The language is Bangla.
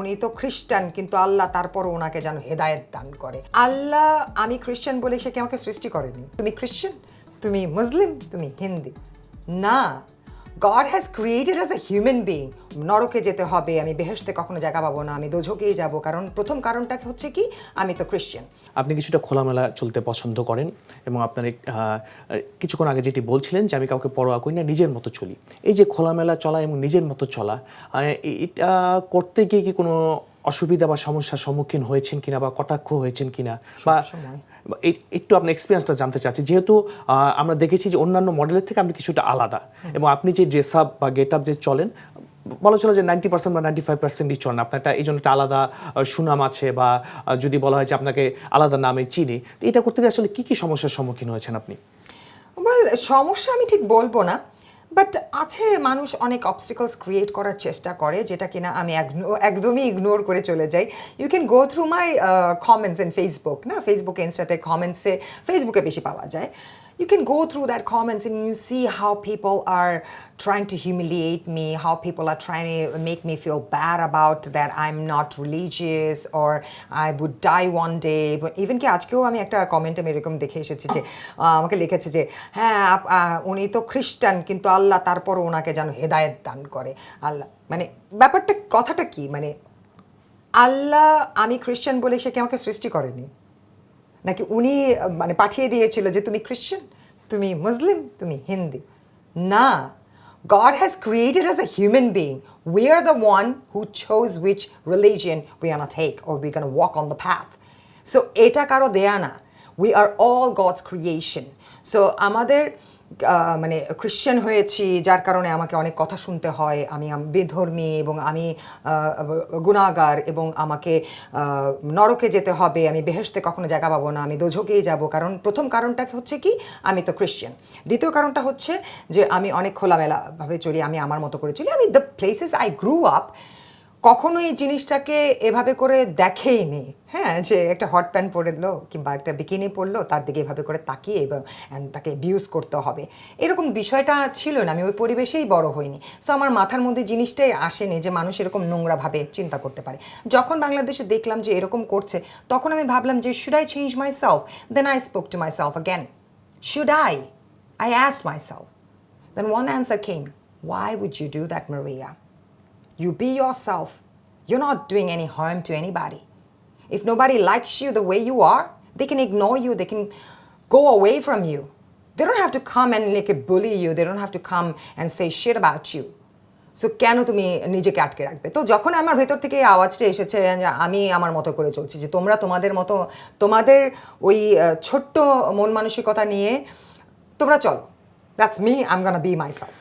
উনি তো খ্রিস্টান, কিন্তু আল্লাহ তারপর ওনাকে যেন হেদায়ত দান করে। আল্লাহ, আমি খ্রিস্টান বলে সে কি আমাকে সৃষ্টি করেনি? তুমি খ্রিস্টান, তুমি মুসলিম, তুমি হিন্দি। না God has created as a human being নরকে যেতে হবে, আমি বেহেশতে কখনো জায়গা পাবো না, আমি দোঝকেই যাব। কারণ প্রথম কারণটা হচ্ছে কি? আমি তো ক্রিশ্চিয়ান আপনি কিছুটা খোলামেলা চলতে পছন্দ করেন এবং আপনার কিছুক্ষণ আগে যেটি বলছিলেন যে আমি কাউকে পরোয়া করি না, নিজের মতো চলি। এই যে খোলামেলা চলা এবং নিজের মতো চলা এটা করতে গিয়ে কি কোনো অসুবিধা বা সমস্যার সম্মুখীন হয়েছেন কিনা বা কটাক্ষ হয়েছেন কিনা বা একটু আপনার এক্সপিরিয়েন্সটা জানতে চাচ্ছি। যেহেতু আমরা দেখেছি যে অন্যান্য মডেলের থেকে আপনি কিছুটা আলাদা। এবং আপনি যে ড্রেস আপ বা গেট আপ যে চলেন বলা চলে যে নাইনটি পার্সেন্ট বা নাইনটি ফাইভ পার্সেন্টই চলেন। আপনার একটা এই জন্য একটা আলাদা সুনাম আছে বা যদি বলা হয় যে আপনাকে আলাদা নামে চিনি তো এটা করতে গিয়ে আসলে কী কী সমস্যার সম্মুখীন হয়েছেন আপনি? সমস্যা আমি ঠিক বলব না। বাট আছে মানুষ অনেক অবস্টিকলস ক্রিয়েট করার চেষ্টা করে, যেটা কিনা আমি একদমই ইগনোর করে চলে যাই। You can go through my comments in Facebook না? ফেসবুকে ইনস্টাতে কমেন্টসে ফেসবুকে বেশি পাওয়া যায়। you can go through that comments and you see how people are trying to humiliate me how people are trying to make me feel bad about that i'm not religious or i would die one day but even কি আজকেও আমি একটা কমেন্ট আমি এরকম দেখে এসেছি যে আহ, আমাকে লিখেছে যে হ্যাঁ আপ- আহ, উনি তো খ্রিস্টান কিন্তু আল্লাহ তারপর ওনাকে যেন হেদায়েত দান করে আল্লাহ মানে ব্যাপারটা কথাটা কি মানে আল্লাহ আমি খ্রিস্টান বলে সে কি আমাকে সৃষ্টি করেনি নাকি উনি আহ, মানে পাঠিয়ে দিয়েছিল যে তুমি খ্রিশ্চান তুমি মুসলিম তুমি হিন্দি না God has created as a human being. We are the one who chose which religion we're gonna take or we're gonna walk on the path. So এটা কারো দেয়া না we are all God's creation. So আমাদের আহ, মানে খ্রিশ্চান হয়েছি, যার কারণে আমাকে অনেক কথা শুনতে হয়। আমি বেধর্মী এবং আমি গুণাগার এবং আমাকে নরকে যেতে হবে। আমি বেহেশতে কখনো জায়গা পাবো না, আমি দোঝকেই যাব। কারণ প্রথম কারণটা হচ্ছে কি? আমি তো খ্রিশ্চান দ্বিতীয় কারণটা হচ্ছে যে আমি অনেক খোলামেলাভাবে চলি, আমি আমার মতো করে চলি। আমি the places I grew up কখনো এই জিনিসটাকে এভাবে করে দেখেই নি হ্যাঁ যে একটা হট প্যান্ট পরে দিলো কিংবা একটা বিকিনি পরলো, তার দিকে এভাবে করে তাকিয়ে এবং তাকে বিউজ করতে হবে। এরকম বিষয়টা ছিল না, আমি ওই পরিবেশেই বড় হইনি। সো আমার মাথার মধ্যে জিনিসটাই আসেনি যে মানুষ এরকম নোংরাভাবে চিন্তা করতে পারে। যখন বাংলাদেশে দেখলাম যে এরকম করছে, তখন আমি ভাবলাম যে should I change myself then I spoke to myself again should I I asked myself then one answer came why would you do that Maria You be yourself. You're not doing any harm to anybody. If nobody likes you the way you are, they can ignore you, they can go away from you. They don't have to come and like bully you, they don't have to come and say shit about you. So কেন তুমি নিজেকে আটকে রাখবে তো যখন আমার ভেতর থেকে এই আওয়াজটা এসেছে আমি আমার মতো করে চলছি যে তোমরা তোমাদের মতো তোমাদের ওই ছোট্ট মন মানসিকতা নিয়ে তোমরা চলো that's me I am gonna be myself